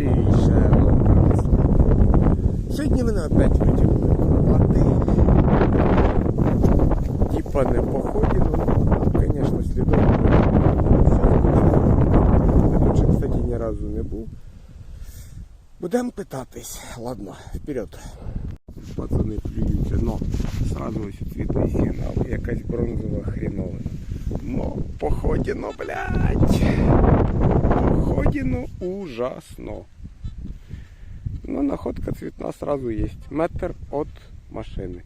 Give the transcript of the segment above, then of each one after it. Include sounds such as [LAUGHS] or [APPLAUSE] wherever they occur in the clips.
І ще. Сьогодні мене опять витягнули копати. Типа не поході, ну, звісно, слідом. Я кстати, ні разу не був. Будемо питатись. Ладно, вперед. Пацани плюються, но сразу ось світлий сигнал, якась бронзова хреновина. Но походіно, блядь. Походіно ужасно. Но находка цветна сразу есть. Метр от машины.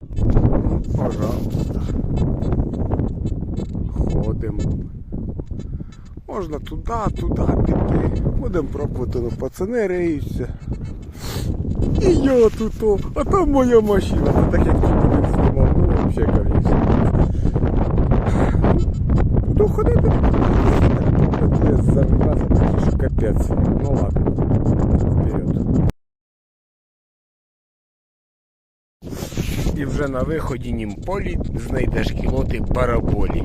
Ну, пожалуйста. Ходимо. Можна туди, туди піти. Будемо пробувати, ну пацани риються. І я тут, а там моя машина. Ну, так як тільки не знімав, ну взагалі ходити, буду за разом такий, що капець. Ну ладно. Вперед. І вже на виході німполі знайдеш кілоти параболі.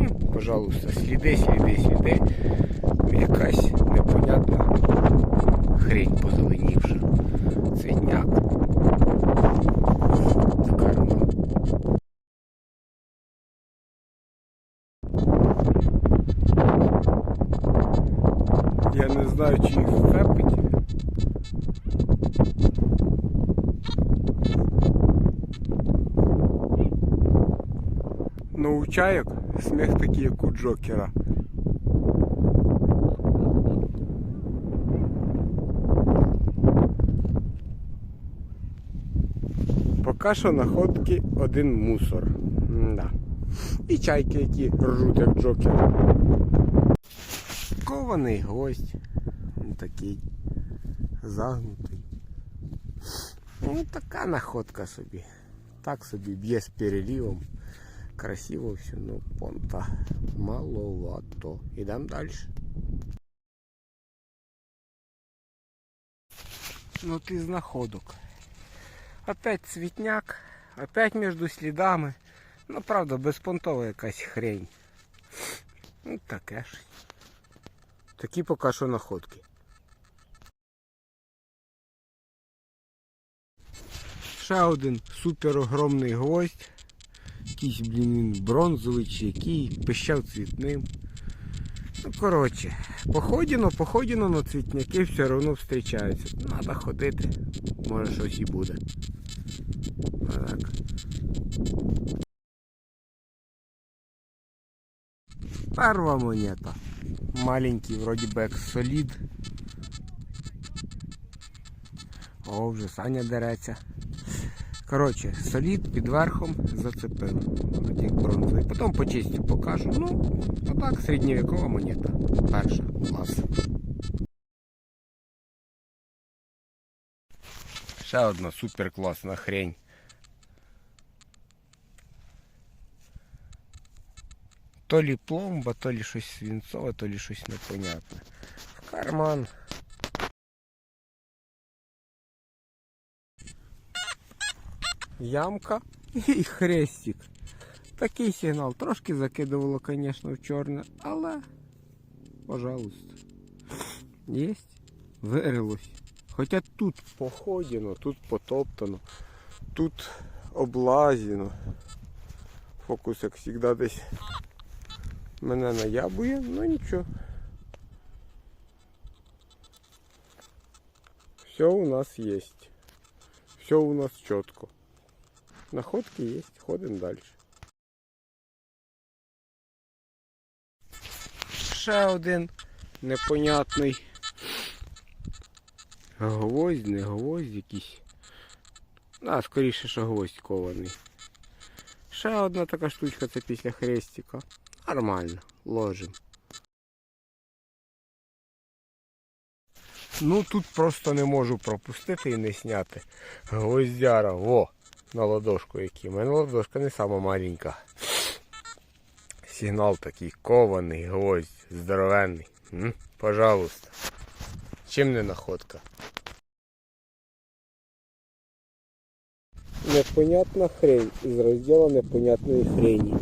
М, Пожалуйста, сліди, сліди, сліди. Якась непонятна хрень Чайок сміх такий, як у Джокера. Поки що находки один мусор. Да. І чайки, які ржуть, як Джокер. Кований гость. Такий загнутий. Ну, така находка собі. Так собі б'є з переливом. Красиво все, ну понта маловато. Ідемо далі. Ну ти знаходок. Опять цвітняк, опять між слідами. Ну правда, безпонтова якась хрень. Ну таке ж. Такі поки що находки. Ще один супер огромний гвоздь. Якийсь, блін, він бронзовий чи який, пищав цвітним. Ну, коротше, походіно, походіно на цвітняки все одно зустрічаються. Треба ходити, може щось і буде. Так. Перва монета. Маленький, вроді би як солід. О, вже Саня дереться. Коротше, солід під верхом зацепив. От як бронзовий. Потім почистю покажу. Ну, отак, середньовікова монета. Перша клас. Ще одна супер класна хрень. То лі пломба, то лі щось свинцове, то лі щось непонятне. В карман. Ямка і хрестик. Такий сигнал. Трошки закидувало, звісно, в чорне, але, пожалуйста. Єсть. Вирилось. Хоча тут походено, тут потоптано, тут облазено. Фокус, як завжди, десь мене наябує, ну нічого. Все у нас есть. Все у нас чітко. Находки есть, ходимо далі. Ще один непонятний гвоздь, не гвоздь якийсь. А, скоріше, що гвоздь кований. Ще одна така штучка, це після хрестика. Нормально, ложим. Ну тут просто не можу пропустити і не зняти. Гвоздяра, во, на ладошку який. У мене ладошка не сама маленька. Сигнал такий кований, гвоздь, здоровенний. Пожалуйста. Чим не находка? непонятна хрень із розділу непонятної хрені.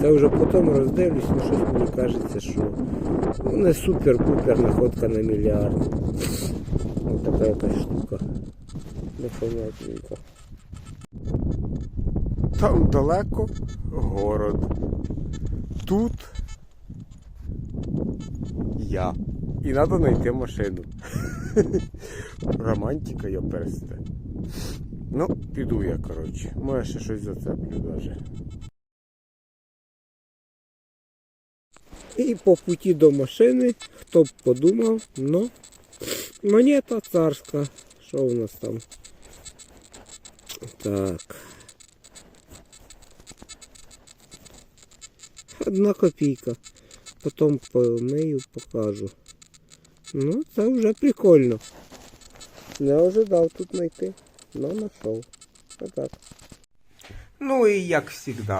Це вже потім роздивлюсь, ну щось мені кажеться, що ну, не супер-пупер находка на мільярд. Ось така якась штука. Непонятненька. Там далеко город. Тут я. І треба знайти машину. [LAUGHS] Романтика я персте. Ну, піду я, коротше. Може ще щось зацеплю даже. І по путі до машини, хто б подумав, ну, монета царська. Що у нас там? Так. Одна копійка. Потім помию, покажу. Ну, це вже прикольно. Не ожидав тут знайти, но знайшов. Отак. Ну і як завжди,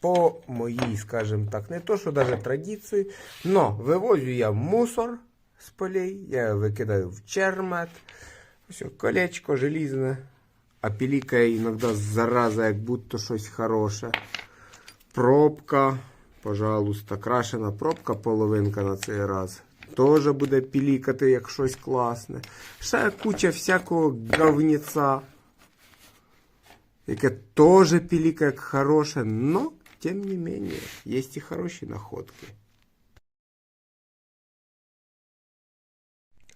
по моїй, скажімо так, не то, що навіть традиції, но вивозю я мусор з полей, я викидаю в чермет. Ось колечко желізне, а пілікає іноді зараза, як будто щось хороше. Пробка, пожалуйста, крашена пробка, половинка на цей раз. Теж буде пілікати як щось класне. Ще куча всякого говніця, яке теж пілікає як хороше, но, тим не менее, є і хороші находки.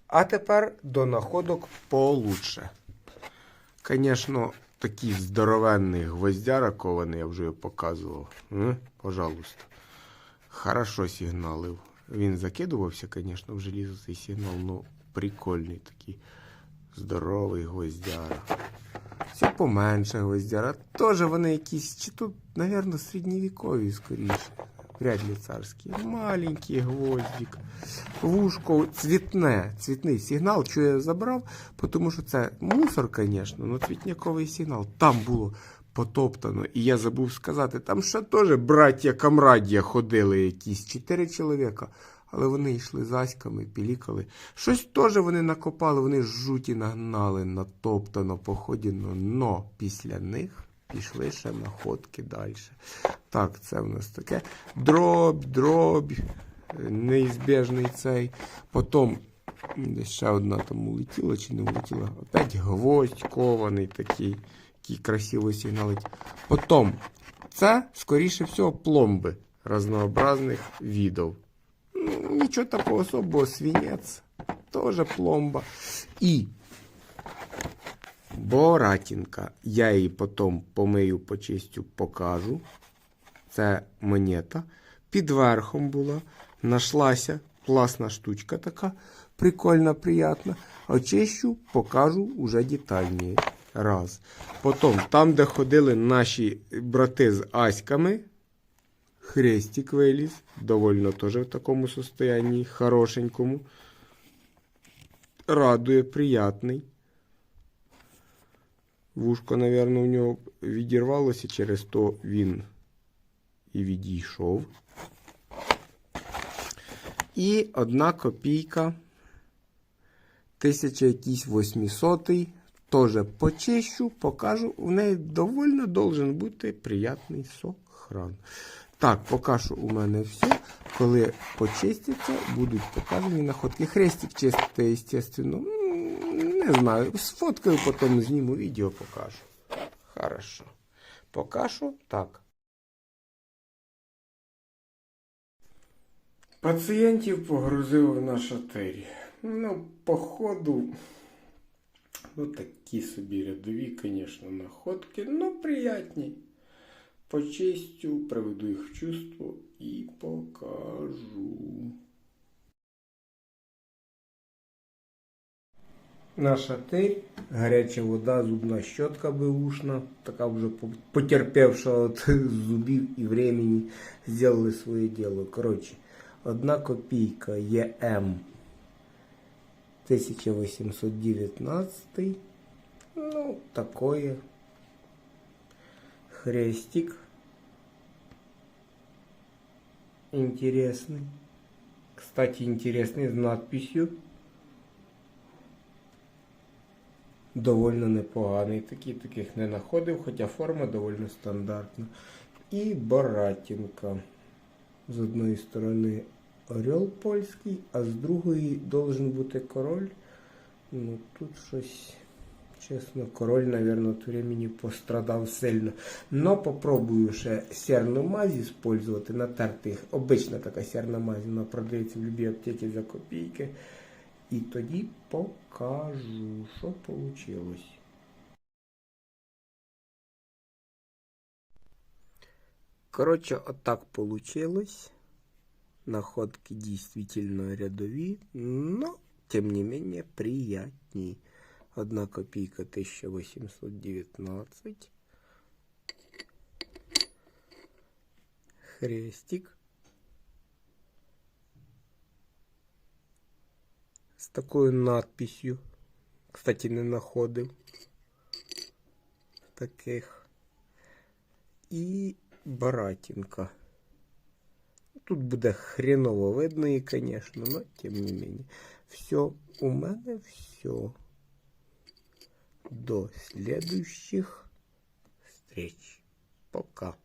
А тепер до находок получше. Звісно, такий здоровенний гвоздяра кований, я вже його показував. М? Пожалуйста. Хорошо сигналив. Він закидувався, звісно, в желізо цей сигнал, але прикольний такий. Здоровий гвоздяра. Все поменше гвоздяра. Теж вони якісь, чи тут, мабуть, середньовікові скоріше. Вряд ли царські. Маленький гвоздик. Вушко цвітне, цвітний сигнал, що я забрав, тому що це мусор, звісно, але цвітняковий сигнал. Там було потоптано. І я забув сказати, там ще теж браття Камрадія ходили якісь, чотири чоловіка. Але вони йшли заськами, пілікали. Щось теж вони накопали, вони жуті нагнали, натоптано, походіно, но після них пішли ще находки далі. Так, це в нас таке. Дробь, дробь, неізбіжний цей. Потім ще одна там улетіла чи не улетіла. Опять гвоздь кований такий, який красиво сигналить. Потім це, скоріше всього, пломби разнообразних. Ну, нічого такого особого, свинець, теж пломба. І Боратінка. Я її потім помию, почистю, покажу. Це монета. Під верхом була. Нашлася класна штучка така, прикольна, приятна. Очищу, покажу уже детальніше. Раз. Потім, там, де ходили наші брати з аськами, хрестик виліз. Довольно теж в такому состоянні, хорошенькому. Радує, приятний. Вушко, напевно, у нього відірвалося, через то він і відійшов. І одна копійка, тисяча якийсь восьмисотий, теж почищу, покажу. У неї довольно должен бути приятний сохран. Так, поки у мене все. Коли почистяться, будуть показані находки. Хрестик чистий, естественно. Не знаю, сфоткаю, потім зніму відео, покажу. Хорошо. Поки що так. Пацієнтів погрузив в наш отель. Ну, походу, ну такі собі рядові, звісно, находки, ну приятні. Почистю, приведу їх в чувство і покажу. Наш отель, гаряча вода, зубна щотка бэушна, така вже потерпевша от [LAUGHS] зубів і времени, сделали своє діло. Коротше, одна копійка ЄМ 1819. Ну, такое. Хрестик. Интересный. Кстати, интересный с надписью довольно непоганий. Такі таких не знаходив, хоча форма доволі стандартна. І Баратінка. З одної сторони орел польський, а з другої должен бути король. Ну тут щось. Чесно, король, от времени пострадав сильно. Но попробую ще серну мазь использовать, натерти їх. Обична така серна мазь, вона продається в любій аптеці за копійки. І тоді покажу, що вийшло. Короче, отак получилось. Находки действительно рядові, но, тем не менее, приятней. Одна копійка 1819. Хрестик. З такою надписью. Кстати, не находив таких. І Баратінка. Тут буде хреново видно її, конечно, но тем не менее. Все, у мене все. До следующих встреч. Пока.